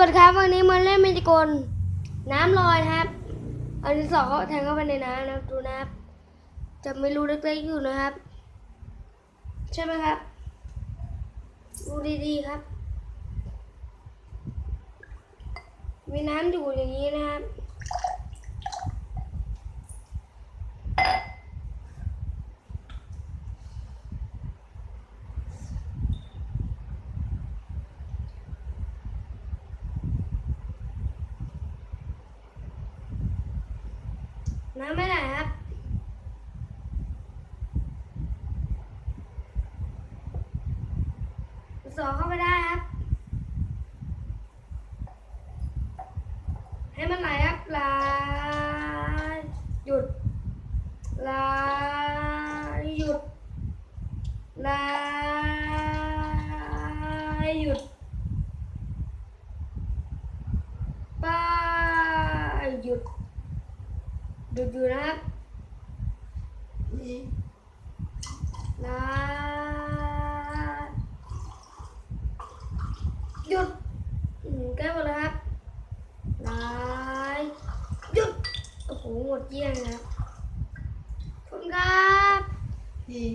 วัสดีครับวันนี้มาเล่นเมจิกลน้ำลอยนะครับ อันที่สองเขาแทงเข้าไปในน้ำนะครับดูนะครับ จะไม่รู้เล็กๆอยู่นะครับ ใช่ไหมครับดูดีๆครับ มีน้ำอยู่อย่างนี้นะครับ น้ำไม่ไหลครับสองเข้าไปได้ครับ ให้มันไหลครับไหลหยุดไหลหยุดไหลหยุดไปหยุด หยุดอยู่นะครับนี่ไหลหยุดแก้หมดแล้วครับไหลหยุด โอ้โห หมดเยี่ยงแล้วขอบคุณครับนี่